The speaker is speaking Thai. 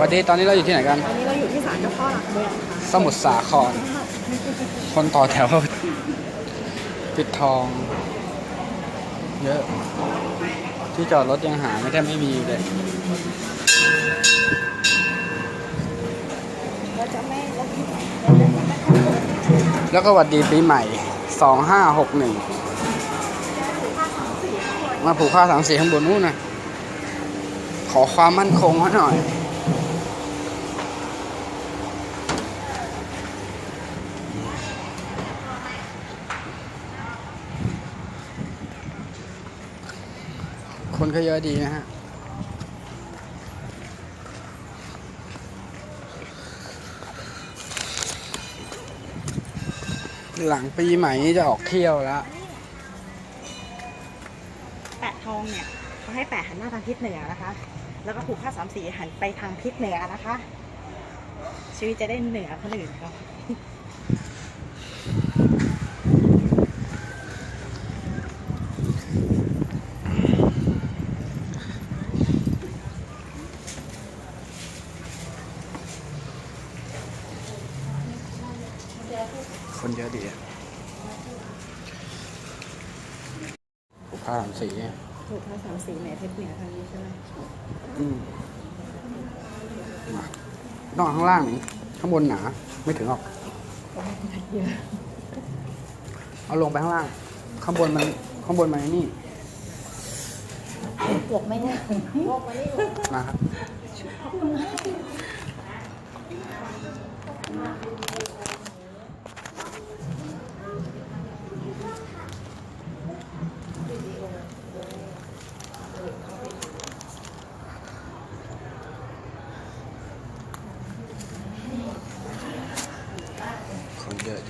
วันนี้ตอนนี้เราอยู่ที่ไหนกันวันนี้เราอยู่ที่ศาลเจ้าพ่อหลักเมืองค่ะสมุทรสาคร คนต่อแถว ปิดทอง เยอะ ที่จอดรถยังหาไม่แทบไม่มีเลย เราจะไม่เราจะไม่แล้วก็หวัดดีปีใหม่สองห้าหกหนึ่งมาผูกผ้าสามสีข้างบนนู้นนะขอความมั่นคงเขาหน่อย คนก็เยอะดีนะฮะ หลังปีใหม่นี้จะออกเที่ยวแล้วแปะทองเนี่ยเขาให้แปะหันหน้าทางทิศเหนือนะคะ แล้วก็ผูกผ้าสามสีหันไปทางทิศเหนือนะคะ ชีวิตจะได้เหนือคนอื่นเขา คนเยอะดีอะผูกผ้าสามสีอะผูกผ้าสามสีไหนทิศเหนือทางนี้ใช่ไหมอืมมาต้องเอาข้างล่างนี่ข้างบนหนา ไม่ถึงหรอกเยอะเอาลงไปข้างล่าง ข้างบนมัน ข้างบนมันไอ้นี่เกือบไม่ได้โลกมานี่มาครับคนเยอะดี